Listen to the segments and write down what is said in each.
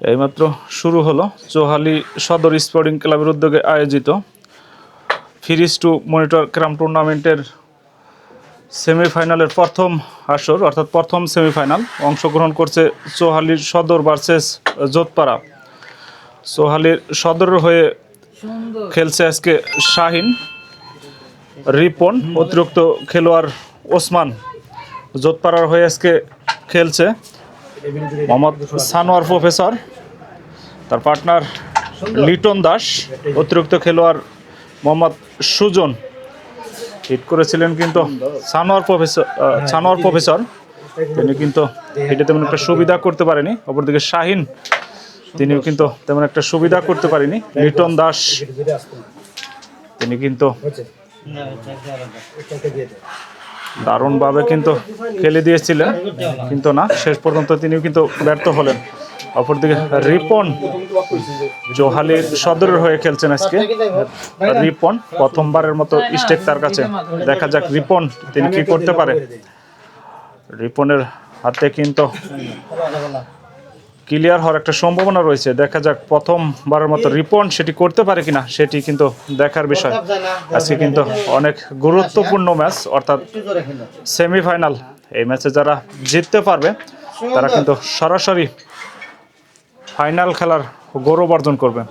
এইমাত্র শুরু হলো। চৌহালি সদর স্পোর্টিং ক্লাবের উদ্যোগে আয়োজিত ফিরিস টু মনিটর ক্রাম টুর্নামেন্টের সেমিফাইনালের প্রথম আসর, অর্থাৎ প্রথম সেমিফাইনাল, অংশগ্রহণ করছে চৌহালির সদর ভার্সেস যোধপাড়া চৌহালির সদর হয়ে খেলছে আজকে শাহিন, রিপন, অতিরিক্ত খেলোয়াড় ওসমান। যোধপাড়ার হয়ে আজকে খেলছে। মোহাম্মদ সানোয়ার প্রফেসর তার পার্টনার লিটন দাস অতিরিক্ত খেলোয়াড় মোহাম্মদ সুজন। হিট করেছিলেন কিন্তু সানোয়ার প্রফেসর সানোয়ার প্রফেসর। তিনি কিন্তু এটা তেমন একটা সুবিধা করতে পারেনি। অপরদিকে শাহিন তিনিও কিন্তু তেমন একটা সুবিধা করতে পারেনি। লিটন দাস তিনি কিন্তু দারুণভাবে কিন্তু খেলে দিয়েছিলেন, কিন্তু না, শেষ পর্যন্ত তিনিও কিন্তু ব্যর্থ হলেন। অপরদিকে রিপন জোহালির সদরের হয়ে খেলছেন আজকে। রিপন প্রথমবারের মতো স্টেক তার কাছে। দেখা যাক রিপন তিনি কি করতে পারে। রিপনের হাতে কিন্তু ক্লিয়ার হওয়ার একটা সম্ভাবনা রয়েছে। দেখা যাক প্রথমবারের মতো রিপন সেটি করতে পারে কিনা, সেটি কিন্তু দেখার বিষয়। আজকে কিন্তু অনেক গুরুত্বপূর্ণ ম্যাচ, অর্থাৎ সেমিফাইনাল। এই ম্যাচে যারা জিততে পারবে, তারা কিন্তু সরাসরি ফাইনাল খেলার গৌরব অর্জন করবে।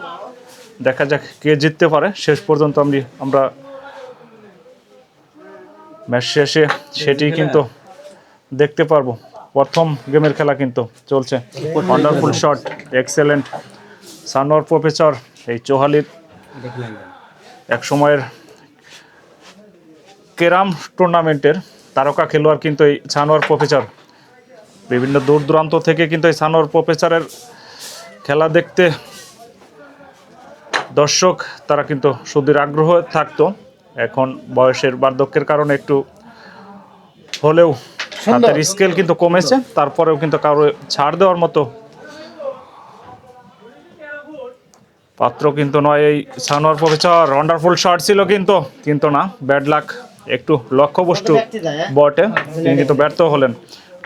দেখা যাক কে জিততে পারে। শেষ পর্যন্ত আমি আমরা ম্যাচ শেষে সেটি কিন্তু দেখতে পারব। প্রথম গেমের খেলা কিন্তু চলছে। Wonderful shot excellent Sanowar professor, এই চৌহালির এক সময়ের কেরাম টুর্নামেন্টের তারকা খেলোয়াড় কিন্তু এই সানোয়ার প্রফেসর। বিভিন্ন দূর দূরান্ত থেকে কিন্তু এই সানোয়ার প্রফেসরের খেলা দেখতে দর্শক তারা কিন্তু সুদীর আগ্রহ থাকতো। এখন বয়সের বার্ধক্যের কারণে একটু হলেও হাতের স্কেল কিন্তু কমেছে তারপরেও কিন্তু কারও ছাড় দেওয়ার মতো পাত্র কিন্তু নয় এই সানোয়ার প্রফেসর। ওয়ান্ডারফুল শট ছিল কিন্তু কিন্তু না। ব্যাড লাক একটু লক্ষ্যবস্তু বটে। তিনি কিন্তু ব্যর্থ হলেন।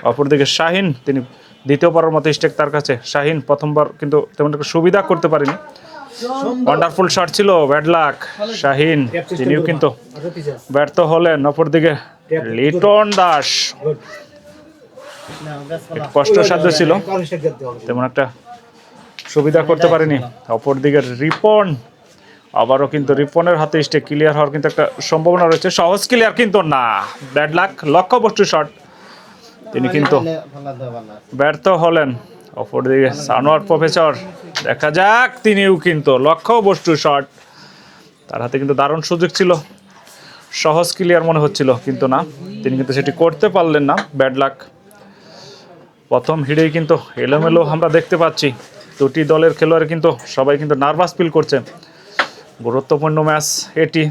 অপরদিকে শাহিন তিনি দ্বিতীয়বারের মতো স্টেক তার কাছে। শাহিন প্রথমবার কিন্তু তেমন একটা সুবিধা করতে পারেনি। ওয়ান্ডারফুল শট ছিল ব্যাড লাক শাহিন তিনিও কিন্তু ব্যর্থ হলেন। অপরদিকে লিটন দাস। একটু কষ্টসাধ্য ছিল। তেমন একটা সুবিধা করতে পারেনি। অপরদিকে রিপন আবারও কিন্তু রিপনের হাতে স্টেক ক্লিয়ার হওয়ার কিন্তু একটা সম্ভাবনা রয়েছে। সহজ ক্লিয়ার কিন্তু না। ব্যাড লাক লক্ষ্যবস্তু শট। তিনি কিন্তু ব্যর্থ হলেন। অপরদিকে সানোয়ার প্রফেসর। দেখা যাক তিনিও কিন্তু লক্ষ্য বস্তু শট। তার হাতে কিন্তু দারুণ সুযোগ ছিল। সহজ ক্লিয়ার মনে হচ্ছিল, কিন্তু না। তিনি কিন্তু সেটি করতে পারলেন না। ব্যাড লাক প্রথম হিড়েই কিন্তু এলোমেলো আমরা দেখতে পাচ্ছি। দুটি দলের খেলোয়াড় কিন্তু সবাই কিন্তু নার্ভাস ফিল করছে। গুরুত্বপূর্ণ ম্যাচ এটি।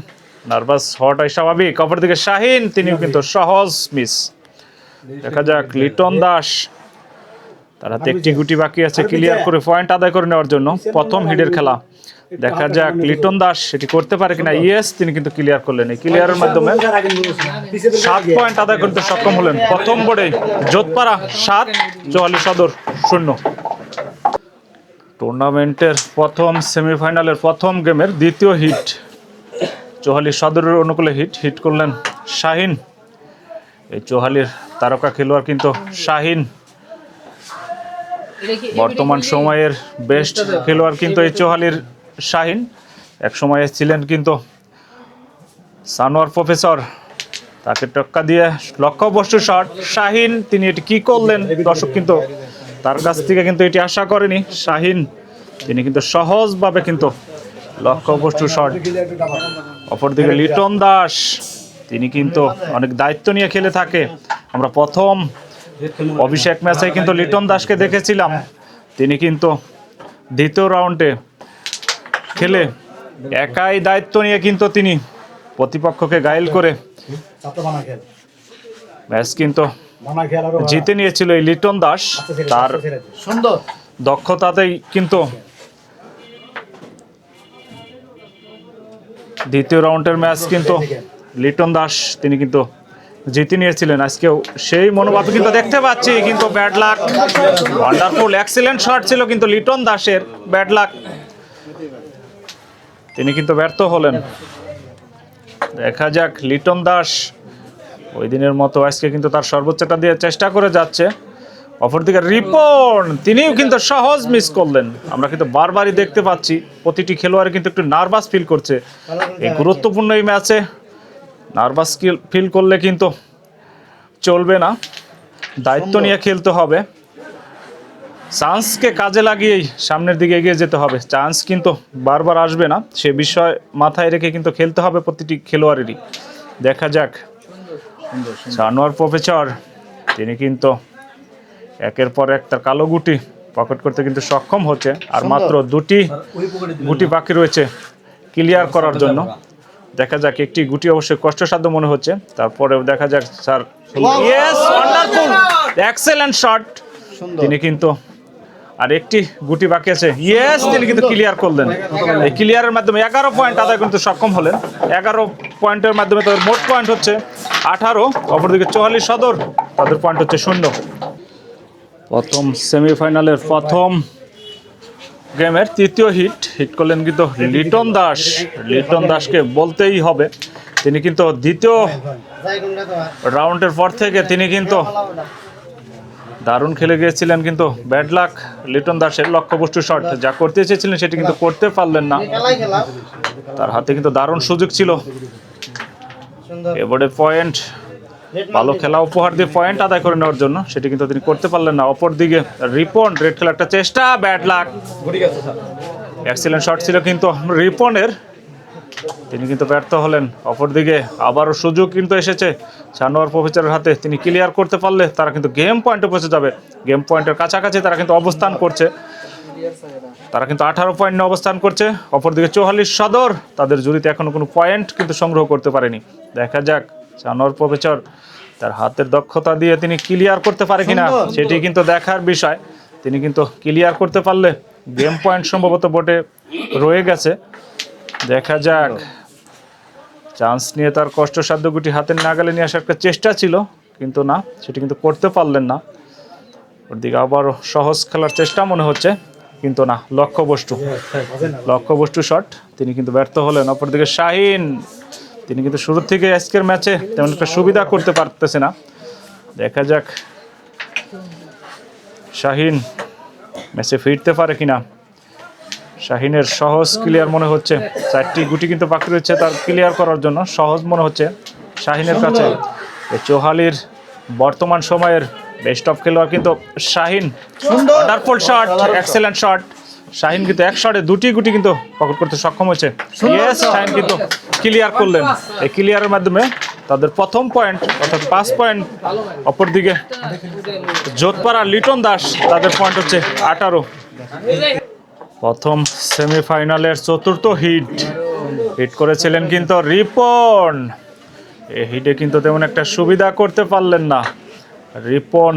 নার্ভাস হওয়াটাই স্বাভাবিক। অপরদিকে শাহিন, তিনিও কিন্তু সহজ মিস দেখা যাক, লিটন দাস, তার হাতে একটি গুটি বাকি আছে ক্লিয়ার করে পয়েন্ট আদায় করে নেওয়ার জন্য। প্রথম হিডের খেলা। দেখা যাক লিটন দাস সেটি করতে পারে কিনা? ইয়েস তিনি কিন্তু ক্লিয়ার করলেন এই ক্লিয়ারের মাধ্যমে। সাত পয়েন্ট আদায় করতে সক্ষম হলেন। প্রথম বোর্ডে যোধপাড়া সাত চুয়াল্লিশ সদর শূন্য। টুর্নামেন্টের প্রথম সেমিফাইনালের প্রথম গেমের দ্বিতীয় হিট চৌহালি সদরের অনুকূলে হিট হিট করলেন শাহিন। এই চৌহালির তারকা খেলোয়াড় কিন্তু শাহিন। বর্তমান সময়ের বেস্ট খেলোয়াড় কিন্তু এই চৌহালির শাহিন, এক সময়ে ছিলেন কিন্তু সানোয়ার প্রফেসর, তাকে টক্কা দিয়ে লক্ষ্য লক্ষ্যবস্তু শট। শাহিন, তিনি এটি কি করলেন? দর্শক কিন্তু তার কাছ থেকে কিন্তু এটি আশা করেনি। শাহিন, তিনি কিন্তু সহজভাবে কিন্তু লক্ষ্য লক্ষ্যবস্তু শট। অপরদিকে লিটন দাস, তিনি কিন্তু অনেক দায়িত্ব নিয়ে খেলে থাকে। আমরা প্রথম অভিষেক ম্যাচে কিন্তু লিটন দাসকে দেখেছিলাম। তিনি কিন্তু দ্বিতীয় রাউন্ডে খেলে একাই দায়িত্ব নিয়ে কিন্তু তিনি প্রতিপক্ষকে গায়েল করে। ম্যাচ কিন্তু জিতে নিয়েছিল এই লিটন দাস। তার সুন্দর দক্ষতাতেই কিন্তু দ্বিতীয় রাউন্ডের ম্যাচ কিন্তু লিটন দাস, তিনি কিন্তু জিতে নিয়েছিলেন। আজকেও সেই মনোভাব কিন্তু দেখতে পাচ্ছি, কিন্তু bad luck. Wonderful excellent shot ছিল কিন্তু লিটন দাসের। ব্যাড লাক তিনি কিন্তু ব্যর্থ হলেন। দেখা যাক লিটন দাস ওই দিনের মতো আজকে কিন্তু তার সর্বোচ্চটা দিয়ে চেষ্টা করে যাচ্ছে। অপরদিকে রিপন তিনিও কিন্তু সহজ মিস করলেন। আমরা কিন্তু বারবারই দেখতে পাচ্ছি প্রতিটি খেলোয়াড় কিন্তু একটু নার্ভাস ফিল করছে। এই গুরুত্বপূর্ণ এই ম্যাচে নার্ভাস ফিল করলে কিন্তু চলবে না। দায়িত্ব নিয়ে খেলতে হবে। চান্সকে কাজে লাগিয়েই সামনের দিকে এগিয়ে যেতে হবে। চান্স কিন্তু বারবার আসবে না। সে বিষয় মাথায় রেখে কিন্তু খেলতে হবে প্রতিটি খেলোয়াড়েরই। দেখা যাক। জানোয়ার প্রফেসর তিনি কিন্তু একের পর এক তার কালো গুটি পকেট করতে কিন্তু সক্ষম হচ্ছে। আর মাত্র দুটি গুটি বাকি রয়েছে ক্লিয়ার করার জন্য। দেখা যাক একটি গুটি অবশ্যই কষ্টসাধ্য মনে হচ্ছে। তারপরেও দেখা যাক স্যার। এক্সেলেন্ট শট তিনি কিন্তু আর একটি গুটি বাকি আছে। ইয়েস তিনি কিন্তু ক্লিয়ার করলেন। এই ক্লিয়ারের মাধ্যমে এগারো পয়েন্ট আদায় করতে সক্ষম হলেন। এগারো পয়েন্টের মাধ্যমে তাদের মোট পয়েন্ট হচ্ছে আঠারো, অপরদিকে চুয়াল্লিশ সদর, তাদের পয়েন্ট হচ্ছে শূন্য। প্রথম সেমিফাইনালের প্রথম গেমের তৃতীয় হিট হিট করলেন কিন্তু লিটন দাস। লিটন দাসকে বলতেই হবে, তিনি কিন্তু দ্বিতীয় রাউন্ডের পর থেকে তিনি কিন্তু দারুণ খেলে গিয়েছিলেন কিন্তু ব্যাড লাক লিটন দাসের লক্ষ্যবস্তু শট যা করতে চেয়েছিলেন সেটি কিন্তু করতে পারলেন না। তার হাতে কিন্তু দারুণ সুযোগ ছিল। এবারে পয়েন্ট ভালো খেলা উপহার দিয়ে পয়েন্ট আদায় করে নেওয়ার জন্য সেটি কিন্তু তিনি করতে পারলেন না। অপর দিকে রিপন রেড খেলার একটা চেষ্টা ব্যাড লাক। এক্সিলেন্ট শট ছিল কিন্তু রিপনের। তিনি কিন্তু ব্যর্থ হলেন। অপরদিকে আবারও সুযোগ কিন্তু এসেছে। সানোয়ার প্রফেসরের হাতে তিনি ক্লিয়ার করতে পারলে তারা কিন্তু গেম পয়েন্টে পৌঁছে যাবে। গেম পয়েন্টের কাছাকাছি তারা কিন্তু অবস্থান করছে। তারা কিন্তু আঠারো পয়েন্ট নিয়ে অবস্থান করছে। অপরদিকে চৌহাল্লিশ সদর তাদের জুড়িতে এখনও কোনো পয়েন্ট কিন্তু সংগ্রহ করতে পারেনি। দেখা যাক সানোয়ার প্রফেসর তার হাতের দক্ষতা দিয়ে তিনি ক্লিয়ার করতে পারে কিনা সেটি কিন্তু দেখার বিষয়। তিনি কিন্তু ক্লিয়ার করতে পারলে গেম পয়েন্ট সম্ভবত বোটে রয়ে গেছে। দেখা যাক। চান্স নিয়ে তার কষ্টসাধ্য গুটি হাতের নাগালে নিয়ে আসার একটা চেষ্টা ছিল, কিন্তু না, সেটি কিন্তু করতে পারলেন না। ওর দিকে আবারও সহজ খেলার চেষ্টা মনে হচ্ছে, কিন্তু না, লক্ষ্যবস্তু। লক্ষ্যবস্তু শট তিনি কিন্তু ব্যর্থ হলেন। অপরদিকে শাহিন, তিনি কিন্তু শুরুর থেকে আজকের ম্যাচে তেমন একটা সুবিধা করতে পারতেছে না। দেখা যাক শাহিন ম্যাচে ফিরতে পারে কিনা। শাহিনের সহজ ক্লিয়ার মনে হচ্ছে। চারটি গুটি কিন্তু বাকি রয়েছে তার ক্লিয়ার করার জন্য সহজ মনে হচ্ছে শাহিনের কাছে। এই চৌহালির বর্তমান সময়ের বেস্ট অফ খেলোয়াড় কিন্তু Shahin. Wonderful shot excellent shot Shahin কিন্তু এক শটে দুটি গুটি কিন্তু পকেট করতে সক্ষম হয়েছে। ইয়েস শাহিন কিন্তু ক্লিয়ার করলেন। এই ক্লিয়ারের মাধ্যমে তাদের প্রথম পয়েন্ট অর্থাৎ পাঁচ পয়েন্ট অপরদিকে যোধপাড়া লিটন দাস তাদের পয়েন্ট হচ্ছে আঠারো। প্রথম সেমিফাইনালের চতুর্থ হিট। হিট করেছিলেন কিন্তু রিপন। এই হিটে কিন্তু তেমন একটা সুবিধা করতে পারলেন না। রিপন,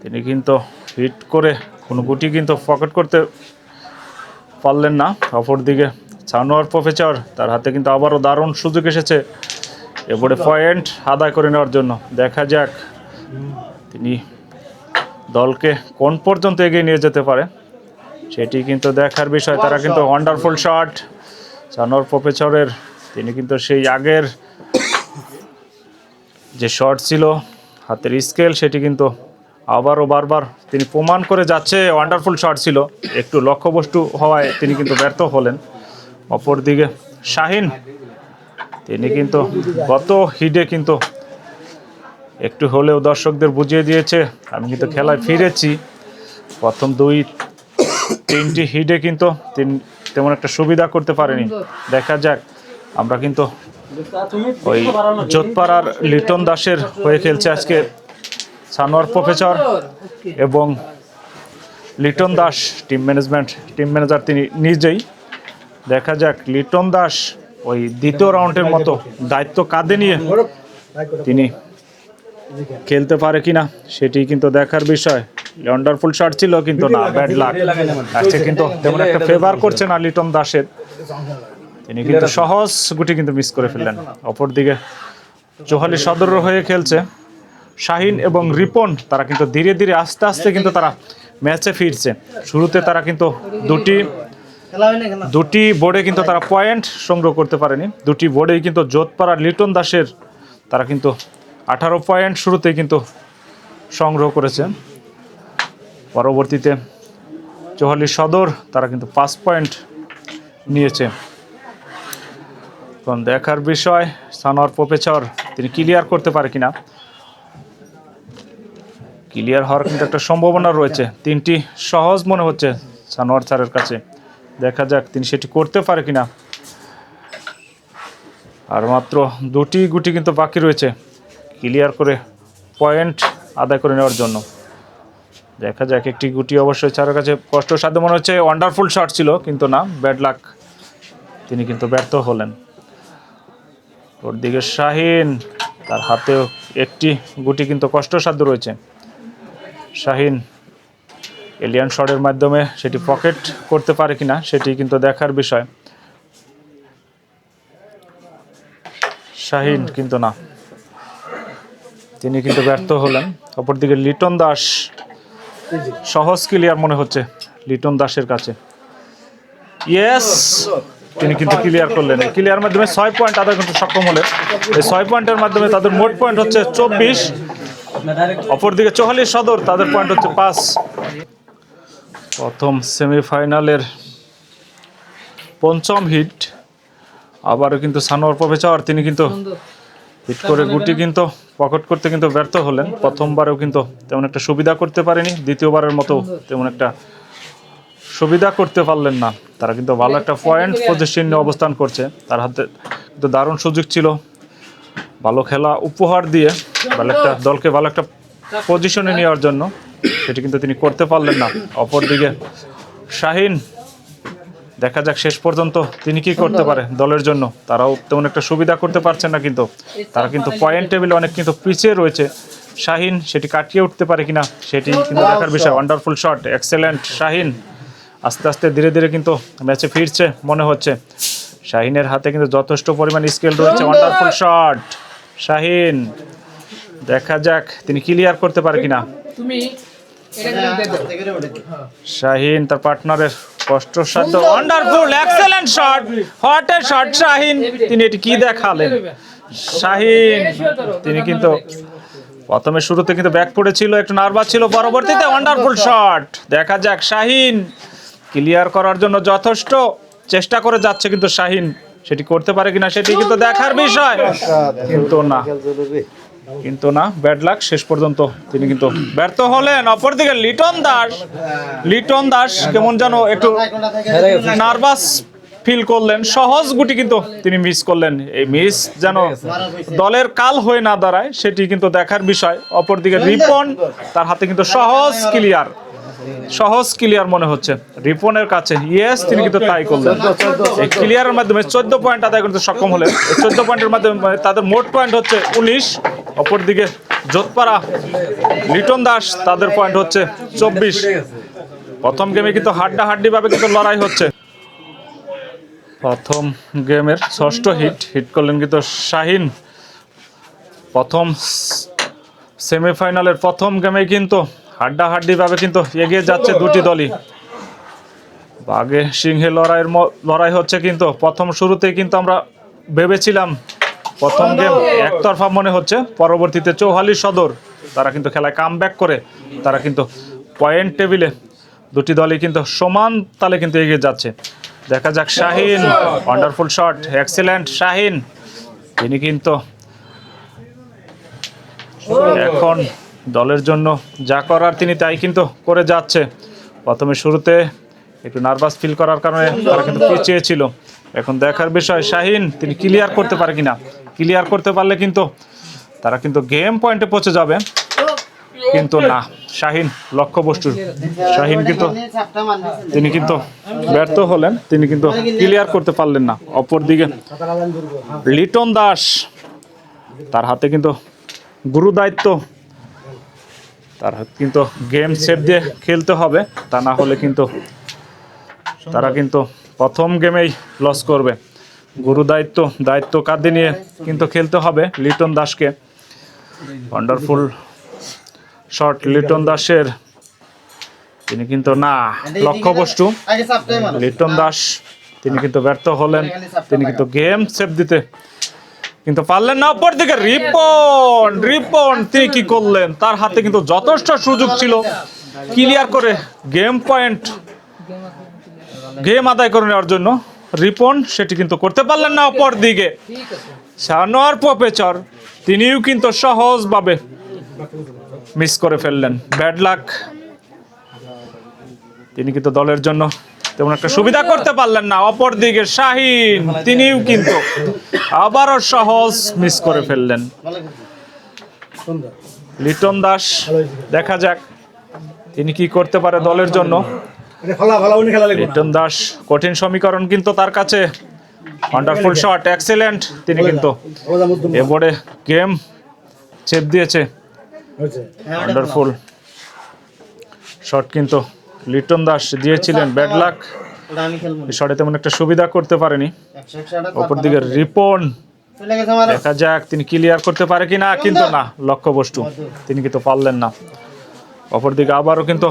তিনি কিন্তু হিট করে কোনো গুটি কিন্তু পকেট করতে পারলেন না। অপরদিকে সানোয়ার প্রফেসর তার হাতে কিন্তু আবারও দারুণ সুযোগ এসেছে এবারে পয়েন্ট আদায় করে নেওয়ার জন্য। দেখা যাক তিনি দলকে কোন পর্যন্ত এগিয়ে নিয়ে যেতে পারে। সেটি কিন্তু দেখার বিষয়, তারা কিন্তু ওয়ান্ডারফুল শট সানোয়ার প্রফেসরের তিনি কিন্তু সেই আগের যে শট ছিল, হাতের স্কেল সেটি কিন্তু আবারও বারবার তিনি প্রমাণ করে যাচ্ছে ওয়ান্ডারফুল শট ছিল। একটু লক্ষ্যবস্তু হওয়ায় তিনি কিন্তু ব্যর্থ হলেন। অপরদিকে শাহিন, তিনি কিন্তু গত হিডে কিন্তু একটু হলেও দর্শকদের বুঝিয়ে দিয়েছে, আমি কিন্তু খেলায় ফিরেছি। প্রথম দুই তিনটি হিটে কিন্তু তিন তেমন একটা সুবিধা করতে পারেনি। দেখা যাক আমরা কিন্তু ওই যোধপাড়ার লিটন দাসের হয়ে খেলছে আজকে সানোয়ার প্রফেসর এবং Liton Das team management team manager তিনি নিজেই। দেখা যাক লিটন দাস ওই দ্বিতীয় রাউন্ডের মতো দায়িত্ব কাঁধে নিয়ে তিনি খেলতে পারে কিনা সেটি কিন্তু দেখার বিষয়। ওয়ান্ডারফুল শট ছিল কিন্তু না ব্যাড লাক আজকে কিন্তু তেমন একটা ফেভার করছেন না লিটন দাসের। তিনি কিন্তু সহজ গুটি কিন্তু মিস করে ফেললেন। অপরদিকে চৌহালি সদর হয়ে খেলছে। শাহিন এবং রিপন তারা কিন্তু ধীরে ধীরে আস্তে আস্তে কিন্তু তারা ম্যাচে ফিরছে। শুরুতে তারা কিন্তু দুটি দুটি বোর্ডে কিন্তু তারা পয়েন্ট সংগ্রহ করতে পারেনি। দুটি বোর্ডেই কিন্তু যোধপাড়া লিটন দাসের তারা কিন্তু আঠারো পয়েন্ট শুরুতেই কিন্তু সংগ্রহ করেছে। পরবর্তীতে চৌহালি সদর, তারা কিন্তু পাঁচ পয়েন্ট নিয়েছে। এখন দেখার বিষয়, সানোয়ার প্রফেসর, তিনি ক্লিয়ার করতে পারে কিনা? ক্লিয়ার হওয়ার কিন্তু একটা সম্ভাবনা রয়েছে। তিনটি সহজ মনে হচ্ছে সানোয়ার স্যারের কাছে। দেখা যাক তিনি সেটি করতে পারে কিনা। আর মাত্র দুটি গুটি কিন্তু বাকি রয়েছে ক্লিয়ার করে পয়েন্ট আদায় করে নেওয়ার জন্য। দেখা যাক, একটি গুটি অবশ্যই স্যারের কাছে কষ্টসাধ্য মনে হচ্ছে। ওয়ান্ডারফুল শট ছিল, কিন্তু না ব্যাড লাক তিনি কিন্তু ব্যর্থ হলেন। ওর দিকে শাহিন, তার হাতেও একটি গুটি কিন্তু কষ্টসাধ্য রয়েছে। শাহিন, এলিয়ান শটের মাধ্যমে সেটি পকেট করতে পারে কিনা, সেটি কিন্তু দেখার বিষয়। শাহিন কিন্তু না। তিনি কিন্তু ব্যর্থ হলেন। অপরদিকে লিটন দাস সহজ ক্লিয়ার মনে হচ্ছে লিটন দাসের কাছে। ইয়েস তিনি কিন্তু ক্লিয়ার করলেন। ক্লিয়ার মাধ্যমে ছয় পয়েন্ট আদায় করতে সক্ষম হলেন। এই ছয় পয়েন্টের মাধ্যমে তাদের মোট পয়েন্ট হচ্ছে চব্বিশ। অপরদিকে চৌহালিশ সদর, তাদের পয়েন্ট হচ্ছে পাঁচ। প্রথম সেমিফাইনালের পঞ্চম হিট আবারও কিন্তু সানোয়ার প্রফেসর তিনি কিন্তু হিট করে গুটি কিন্তু পকেট করতে কিন্তু ব্যর্থ হলেন। প্রথমবারেও কিন্তু তেমন একটা সুবিধা করতে পারেনি। দ্বিতীয়বারের মতো তেমন একটা সুবিধা করতে পারলেন না। তারা কিন্তু ভালো একটা পয়েন্ট পজিশন অবস্থান করছে। তার হাতে কিন্তু দারুণ সুযোগ ছিল। ভালো খেলা উপহার দিয়ে ভালো একটা দলকে ভালো একটা পজিশনে নেওয়ার জন্য। সেটি কিন্তু তিনি করতে পারলেন না। অপরদিকে শাহিন দেখা যাক শেষ পর্যন্ত তিনি কি করতে পারে দলের জন্য। তারাও তেমন একটা সুবিধা করতে পারছেন না কিন্তু। তারা কিন্তু পয়েন্ট টেবিলে অনেক কিন্তু পিছিয়ে রয়েছে। শাহিন সেটি কাটিয়ে উঠতে পারে কিনা সেটি কিন্তু দেখার বিষয়। Wonderful shot excellent Shahin. আস্তে আস্তে ধীরে ধীরে কিন্তু ম্যাচে ফিরছে মনে হচ্ছে। শাহিনের হাতে কিন্তু যথেষ্ট পরিমাণ স্কেল রয়েছে। ওয়ান্ডারফুল শট শাহিন দেখা যাক তিনি ক্লিয়ার করতে পারে কিনা। শাহিন তার পার্টনারের কষ্টসাধ্য wonderful excellent shot what a shot Shahin. তিনি এটি কি দেখালেন? শাহিন তিনি কিন্তু প্রথমে শুরুতে কিন্তু ব্যাক পড়েছিল একটু নার্ভাস ছিল পরবর্তীতে ওয়ান্ডারফুল শট দেখা যাক শাহিন ক্লিয়ার করার জন্য যথেষ্ট চেষ্টা করে যাচ্ছে কিন্তু শাহিন। সেটি করতে পারে কিনা সেটি কিন্তু দেখার বিষয়। কিন্তু না। কিন্তু না ব্যাড লাক শেষ পর্যন্ত তিনি কিন্তু ব্যর্থ হলেন। অপরদিকে লিটন দাস লিটন দাস কেমন যেন একটু নার্ভাস ফিল করলেন। সহজ গুটি কিন্তু তিনি মিস করলেন। এই মিস যেন দলের কাল হয়ে না দাঁড়ায়, সেটি কিন্তু দেখার বিষয়। অপরদিকে রিপন, তার হাতে কিন্তু সহজ ক্লিয়ার সহজ ক্লিয়ার মনে হচ্ছে। রিপনের কাছে ইয়েস তিনি কিন্তু তাই করলেন। এই ক্লিয়ারের মাধ্যমে চোদ্দ পয়েন্ট আদায় করতে সক্ষম হলেন। চোদ্দ পয়েন্টের মাধ্যমে তাদের মোট পয়েন্ট হচ্ছে উনিশ। অপরদিকে যোধপাড়া লিটন দাস তাদের পয়েন্ট হচ্ছে চব্বিশ। প্রথম গেমে কিন্তু হাড্ডা হাড্ডি ভাবে কিন্তু লড়াই হচ্ছে। প্রথম গেমের ষষ্ঠ হিট হিট করলেন কিন্তু শাহিন। প্রথম সেমিফাইনালের প্রথম গেমে কিন্তু হাড্ডা হাড্ডি ভাবে কিন্তু এগিয়ে যাচ্ছে দুটি দলই। বাঘে সিংহে লড়াইয়ের লড়াই হচ্ছে কিন্তু প্রথম শুরুতেই কিন্তু আমরা ভেবেছিলাম প্রথম গেম একতরফা মনে হচ্ছে, পরবর্তীতে চৌহালি সদর, তারা কিন্তু খেলায় কাম করে, তারা কিন্তু পয়েন্ট টেবিলে দুটি দলই কিন্তু সমান তালে কিন্তু এগিয়ে যাচ্ছে। দেখা যাক Shahin wonderful shot excellent Shahin, তিনি কিন্তু এখন দলের জন্য যা করার তিনি তাই কিন্তু করে যাচ্ছে। প্রথমে শুরুতে একটু নার্ভাস ফিল করার কারণে তারা কিন্তু পিছিয়ে ছিল এখন দেখার বিষয় শাহিন তিনি ক্লিয়ার করতে পারে কিনা? ক্লিয়ার করতে পারলে কিন্তু তারা কিন্তু গেম পয়েন্টে পৌঁছে যাবে। কিন্তু না শাহিন লক্ষ্যবস্তু শাহিন কিন্তু তিনি কিন্তু ব্যর্থ হলেন তিনি কিন্তু ক্লিয়ার করতে পারলেন না। অপরদিকে লিটন দাস তার হাতে কিন্তু গুরু দায়িত্ব তার কিন্তু গেম সেভ দিয়ে খেলতে হবে, তা না হলে কিন্তু তারা কিন্তু প্রথম গেমেই লস করবে। গুরু দায়িত্ব দায়িত্ব কাঁধে নিয়ে কিন্তু খেলতে হবে লিটন দাসকে। ওয়ান্ডারফুল শট লিটন দাসের। তিনি কিন্তু না সাবটাই মারো লিটন দাস, তিনি কিন্তু ব্যর্থ হলেন। তিনি কিন্তু গেম সেভ দিতে কিন্তু পারলেন না, অপর দিকে রিপন রিপন তিনি কি করলেন? তার হাতে কিন্তু যথেষ্ট সুযোগ ছিল। ক্লিয়ার করে গেম পয়েন্ট গেম আদায় করে নেওয়ার জন্য রিপন সেটি কিন্তু করতে পারলেন না অপর দিকে। সানোয়ার প্রপেচর তিনিও কিন্তু সহজভাবে মিস করে ফেললেন। ব্যাড লাক তিনি কিন্তু দলের জন্য তেমন একটা সুবিধা করতে পারলেন না। অপর দিকে শাহিন তিনিও কিন্তু আবারও সহজ মিস করে ফেললেন। লিটন দাস দেখা যাক তিনি কি করতে পারে দলের জন্য। লিটন দাস কঠিন সমীকরণ কিন্তু তার কাছে। ওয়ান্ডারফুল শট এক্সেলেন্ট তিনি কিন্তু ওজা মধ্যম এ বোর্ডে গেম চেপ দিয়েছে। ওয়ান্ডারফুল শট কিন্তু লিটন দাস দিয়েছিলেন ব্যাড লাক শটে তেমন একটা সুবিধা করতে পারেনি। অপর দিকে? রিপন। দেখা যাক তিনি ক্লিয়ার করতে পারে কি না কিন্তু না লক্ষ্যবস্তু তিনি কিন্তু পারলেন না। অপরদিকে আবারও কিন্তু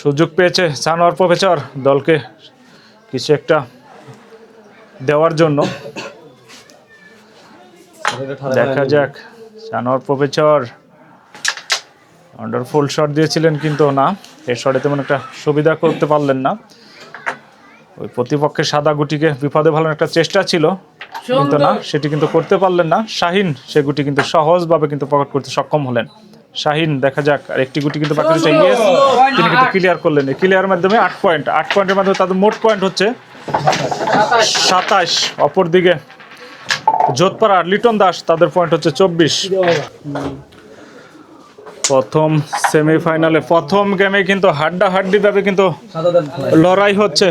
সুযোগ পেয়েছে সানোয়ার প্রফেসর দলকে কিছু একটা দেওয়ার জন্য। দেখা যাক সানোয়ার প্রফেসর আন্ডারফুল শট দিয়েছিলেন কিন্তু না। এর শটে তেমন একটা সুবিধা করতে পারলেন না। ওই প্রতিপক্ষের সাদা গুটিকে বিপদে ভালো একটা চেষ্টা ছিল কিন্তু না সেটি কিন্তু করতে পারলেন না। শাহিন সে গুটি কিন্তু সহজভাবে কিন্তু প্রকাট করতে সক্ষম হলেন। শাহিন দেখা যাক আর একটি গুটি কিন্তু বাকি রয়েছে। ইয়েস তিনি কিন্তু ক্লিয়ার করলেন। এই ক্লিয়ার মাধ্যমে আট পয়েন্ট আট পয়েন্টের মাধ্যমে তাদের মোট পয়েন্ট হচ্ছে সাতাশ। অপর দিকে যোধপাড়া আর লিটন দাস তাদের পয়েন্ট হচ্ছে চব্বিশ। প্রথম সেমিফাইনালে প্রথম গেমে কিন্তু হাড্ডা হাড্ডি ভাবে কিন্তু লড়াই হচ্ছে।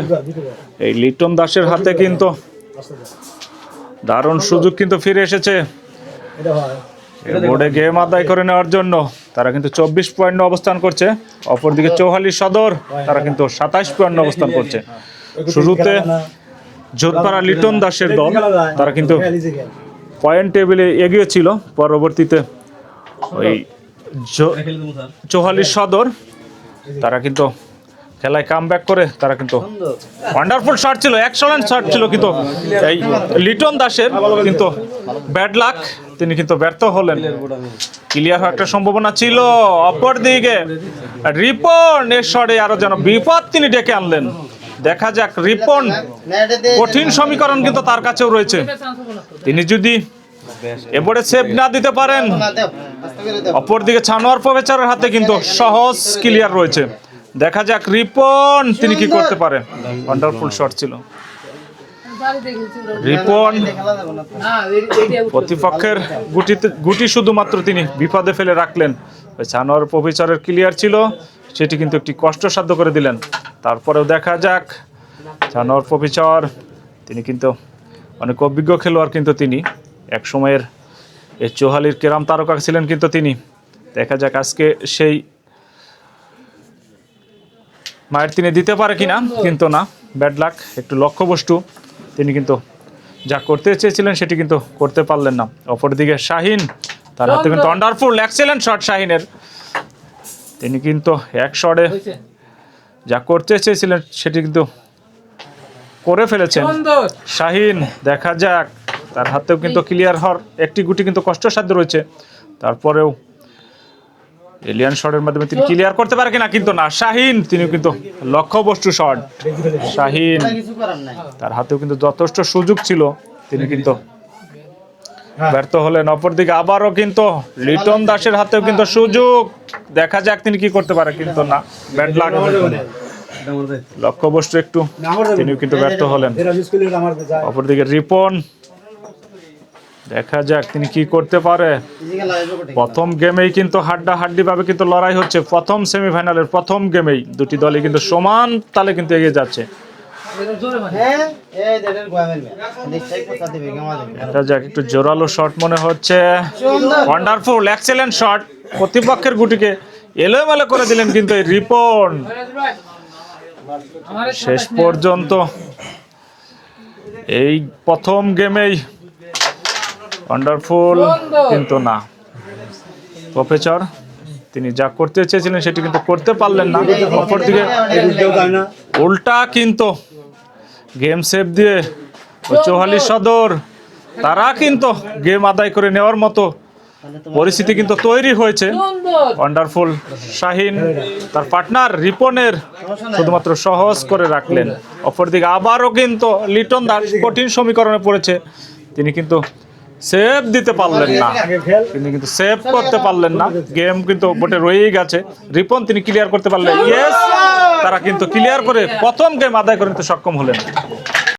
এই লিটন দাসের হাতে কিন্তু দারুণ সুযোগ কিন্তু ফিরে এসেছে। বোর্ডে গেম আদায় করে নেওয়ার জন্য তারা কিন্তু চব্বিশ পয়েন্ট অবস্থান করছে। অপরদিকে চৌহালি সদর, তারা কিন্তু সাতাশ পয়েন্ট অবস্থান করছে। শুরুতে যোধপাড়া লিটন দাসের দল, তারা কিন্তু পয়েন্ট টেবিলে এগিয়ে ছিল। পরবর্তীতে ওই জো- চৌহালি সদর। তারা কিন্তু খেলায় কাম করে, তারা কিন্তু ওয়ান্ডারফুল শট ছিল এক্সেলেন্ট শট ছিল কিন্তু এই লিটন দাসের কিন্তু ব্যাড লাক তিনি কিন্তু ব্যর্থ হলেন। ক্লিয়ার হওয়ার একটা সম্ভাবনা ছিল অপর দিকে রিপন এর শটে আরও যেন বিপদ তিনি ডেকে আনলেন। দেখা যাক, রিপন কঠিন সমীকরণ কিন্তু তার কাছেও রয়েছে। তিনি যদি এবারে সেভ না দিতে পারেন। অপরদিকে ছানোয়ার প্রবেচারের হাতে কিন্তু সহজ ক্লিয়ার রয়েছে। দেখা যাক রিপন, তিনি কি করতে পারেন। ওয়ান্ডারফুল শট ছিল। রিপন। প্রতিপক্ষের গুটিতে গুটি শুধুমাত্র তিনি বিপদে ফেলে রাখলেন। ছানোয়ার প্রবেচারের ক্লিয়ার ছিল। সেটি কিন্তু একটি কষ্টসাধ্য করে দিলেন। তারপরেও দেখা যাক। ছানোয়ার প্রবেচর তিনি কিন্তু অনেক অভিজ্ঞ খেলোয়াড় কিন্তু তিনি। এক সময়ের এই চৌহালির কেরাম তারকা ছিলেন কিন্তু তিনি। দেখা যাক আজকে সেই মায়ের তিনি দিতে পারে কিনা কিন্তু না। ব্যাড লাক একটু লক্ষ্যবস্তু। তিনি কিন্তু যা করতে চেয়েছিলেন সেটি কিন্তু করতে পারলেন না। অপরদিকে শাহিন তার হাতে কিন্তু ওয়ান্ডারফুল এক্সেলেন্ট শট শাহিনের। তিনি কিন্তু এক শটে যা করতে চেয়েছিলেন সেটি কিন্তু করে ফেলেছেন। শাহিন দেখা যাক। তার হাতেও কিন্তু ক্লিয়ার হওয়ার একটি গুটি কিন্তু কষ্টসাধ্য রয়েছে। তারপরেও এলিয়ান শটের মাধ্যমে তিনি ক্লিয়ার করতে পারে কিনা কিন্তু না। শাহিন তিনি কিন্তু লক্ষ্যবস্তু শট শাহিন, তার হাতেও কিন্তু যথেষ্ট সুযোগ ছিল। তিনি কিন্তু ব্যর্থ হলেন। অপরদিকে আবারও কিন্তু লিটন দাসের হাতেও কিন্তু সুযোগ। দেখা যাক তিনি কি করতে পারে কিন্তু না। ব্যাড লাগ লক্ষ্যবস্তু একটু। তিনিও কিন্তু ব্যর্থ হলেন। অপরদিকে রিপন দেখা যাক তিনি কি করতে পারে। প্রথম গেমেই কিন্তু হাড্ডা হাড্ডি ভাবে কিন্তু লড়াই হচ্ছে। প্রথম সেমিফাইনালের প্রথম গেমেই দুটি দলই কিন্তু সমান তালে কিন্তু এগিয়ে যাচ্ছে। দেখা যাক, একটু জোরালো শট মনে হচ্ছে। শট প্রতিপক্ষের গুটিকে এলোমেলো করে দিলেন কিন্তু এই রিপন। শেষ পর্যন্ত এই প্রথম গেমেই ওয়ান্ডারফুল কিন্তু না। প্রফেসর তিনি যা করতে চেয়েছিলেন সেটি কিন্তু করতে পারলেন না। অপরদিকে উল্টা কিন্তু গেম সেভ দিয়ে চৌহালি সদর তারা কিন্তু গেম আদায় করে নেওয়ার মতো পরিস্থিতি কিন্তু তৈরি হয়েছে। ওয়ান্ডারফুল শাহিন তার পার্টনার রিপনের শুধুমাত্র সহজ করে রাখলেন। অপরদিকে আবারও কিন্তু লিটন দাস কঠিন সমীকরণে পড়েছে। তিনি কিন্তু সেভ দিতে পারলেন না। তিনি কিন্তু সেভ করতে পারলেন না। গেম কিন্তু বোটে রয়েই গেছে। রিপন তিনি ক্লিয়ার করতে পারলেন। ইয়েস তারা কিন্তু ক্লিয়ার করে প্রথম গেম আদায় করে নিতে সক্ষম হলেন।